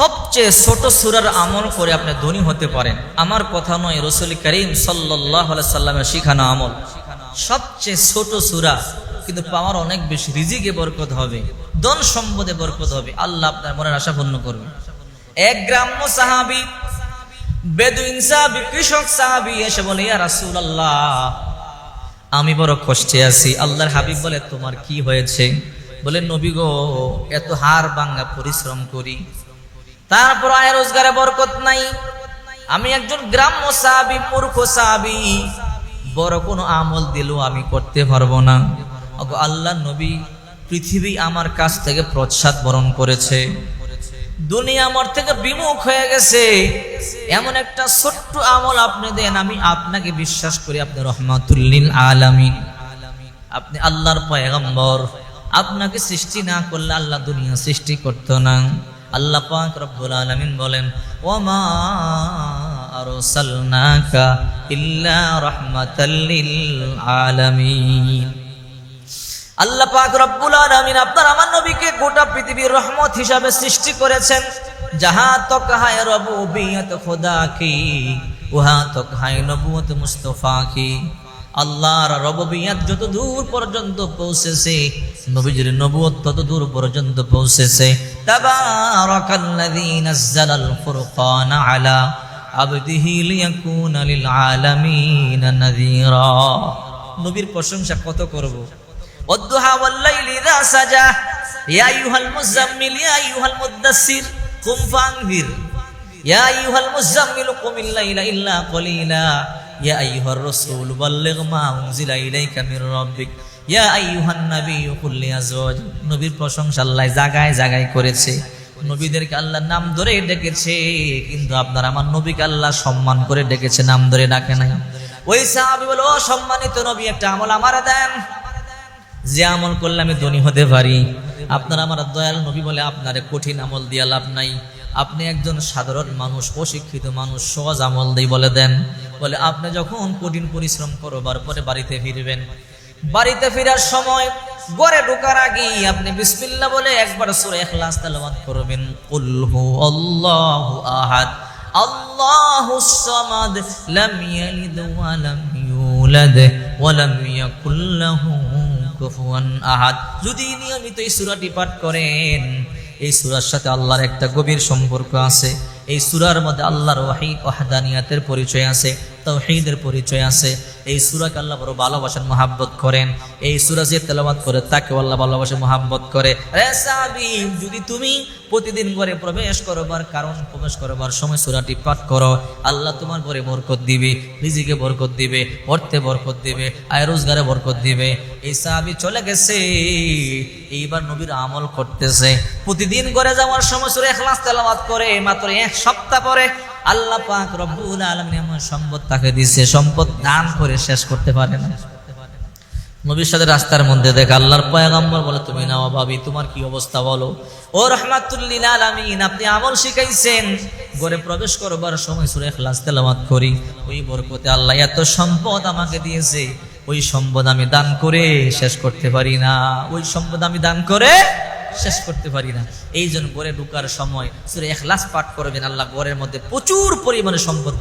সবচেয়ে ছোট সুরার আমল করে আপনি ধনী হতে পারেন। আমার কথা নয়, রসুল করিম সাল্লাহ শিখানো আমল। সবচেয়ে ছোট সুরা, কিন্তু পাওয়ার অনেক বেশি। রিজিকে বরকত হবে, ধন সম্পদে বরকত হবে। আল্লাহ আপনার মনের আশা পূর্ণ করবে। এক গ্রাম্য সাহাবি, বেদুইন সাহাবি, কৃষক সাহাবি এসে বলে, ইয়া রাসূল আল্লাহ আমি বড় কষ্টে আছি। আল্লাহর হাবিব বলে, তোমার কি হয়েছে? বলে, নবী গো, এত হার ভাঙ্গা পরিশ্রম করি। তারপর আয় রোজগারে বরকত নাই। আমি একজন গ্রাম্য সাহাবি, মূর্খ সাহাবি। বড় কোনো আমল দিলেও আমি করতে পারব না। আল্লাহ নবী পৃথিবী আমার কাছ থেকে প্রসাদ বরণ করেছে। দুনিয়া আমার থেকে বিমুখ হয়ে গেছে। এমন একটা ছোট্ট আমল আপনি দেন, আমি আপনাকে বিশ্বাস করি আপনি রহমাতুল্লিল আলামিন। আপনি আল্লাহর পয়গম্বর। আপনাকে সৃষ্টি না করলে আল্লাহ দুনিয়া সৃষ্টি করতো না। আল্লাহ পাক রব্বুল আলামিন বলেন, ওমা আরসালনাকা ইল্লা রাহমাতাল লিল আলামিন। আল্লাহ পাক রব্বুল আলামিন আপনার আমার নবীকে গোটা পৃথিবীর রহমত হিসাবে সৃষ্টি করেছেন। যাহা তক হায় রবুবিয়ত খোদা কি উহা তক হায় নবুয়ত মুস্তফা কি আল্লাহর রববিয়াত যত দূর পর্যন্ত পৌঁছেছে, নবীজির নবুয়ত তত দূর পর্যন্ত পৌঁছেছে। তাবারাকাল্লাযী নাযালাল ফুরকান আলা আবদিহি লিয়াকুনা লিল আলামিন নাযীরা। নবীর প্রশংসা কত করব? ওয়াদুহা ওয়াল লাইলি ইযা সাজা। ইয়া আইয়ুহাল মুযাম্মিল, ইয়া আইয়ুহাল মুদাসসির, কুম ফানভির ইয়া আইয়ুহাল মুযাম্মিল কুমিল লাইলা ইল্লা কলিলা يا أيها الرسول بلغ ما أنزل إليك من ربك يا أيها النبي قل لأزواج নবীর প্রশংসা আল্লাহ জায়গায় জায়গায় করেছে নবীদেরকে আল্লাহ নাম ধরে ডেকেছে কিন্তু আপনার আমার নবীকে আল্লাহ সম্মান করে ডেকেছে নাম ধরে ডাকে নাই ওই সাহাবি বলো "ও সম্মানিত নবী একটা আমল আমার দেন যে আমল করলে আমি ধনী হতে পারি আপনার আমার দয়াল নবী বলে আপনারে কঠিন আমল দিয়া লাভ নাই আপনি একজন সাধারণ মানুষ অশিক্ষিত মানুষ সহজ আমল দেই বলে দেন বলে, আপনি যখন কঠিন পরিশ্রম করবার পরে বাড়িতে ফিরবেন, বাড়িতে ফেরার সময় ঘরে ঢোকার আগে আপনি বিসমিল্লাহ বলে একবার সূরা ইখলাস তেলাওয়াত করবেন। কুল হু আল্লাহু আহাদ আল্লাহুস সামাদ, লাম ইয়ালিদ ওয়া লাম ইউলাদ, ওয়া লাম ইয়াকুল লাহু কুফুয়ান আহাদ। যদি নিয়মিত এই সূরাটি পাঠ করেন, এই সূরার সাথে আল্লাহর একটা গভীর সম্পর্ক আছে। এই সুরার মধ্যে আল্লাহর ওয়াহি ওয়াহদানিয়াতের পরিচয় আছে তাওহীদের পরিচয় আছে। এই সূরাকে আল্লাহ বড় ভালোবাসেন, মহাব্বত করেন। এই সূরা যে তেলাওয়াত করে তাকে আল্লাহ ভালোবাসে, মহাব্বত করে। যদি তুমি প্রতিদিন ঘরে প্রবেশ করবার কারণ প্রবেশ করবার সময় সুরাটি পাঠ করো, আল্লাহ তোমার ঘরে বরকত দিবে, রিজিকে বরকত দিবে, অর্থে বরকত দিবে, আয় রোজগারে বরকত দিবে। এই সাহাবি চলে গেছে, এইবার নবীর আমল করতেছে। প্রতিদিন ঘরে যাওয়ার সময় সূরা ইখলাস তেলাওয়াত করে, মাত্র এক সপ্তাহ পরে আল্লাহ পাক রব্বুল আলামিন এমন সম্পদ তাকে দিছে সম্পদ দান করে শেষ করতে পারে না। নবীর রাস্তার মধ্যে দেখ আল্লাহর পয়গম্বর বলে, তুমি নাও ভাবি, তোমার কি অবস্থা বলো? ও রহমাতুল্লিল আলামিন, আপনি আমল শিখাইছেন। ঘরে প্রবেশ করবার সময় সূরা ইখলাস তেলাওয়াত করি। ওই বরকতে আল্লাহ এত সম্পদ আমাকে দিয়েছে, ওই সম্পদ আমি দান করে শেষ করতে পারি না। ওই সম্পদ আমি দান করে শেষ করতে পারি না। এই জন্য গড়ে ঢুকার সময় এক লাশ পাঠ করবেন। আল্লাহ ঘরের মধ্যে প্রচুর পরিমাণে সম্পদ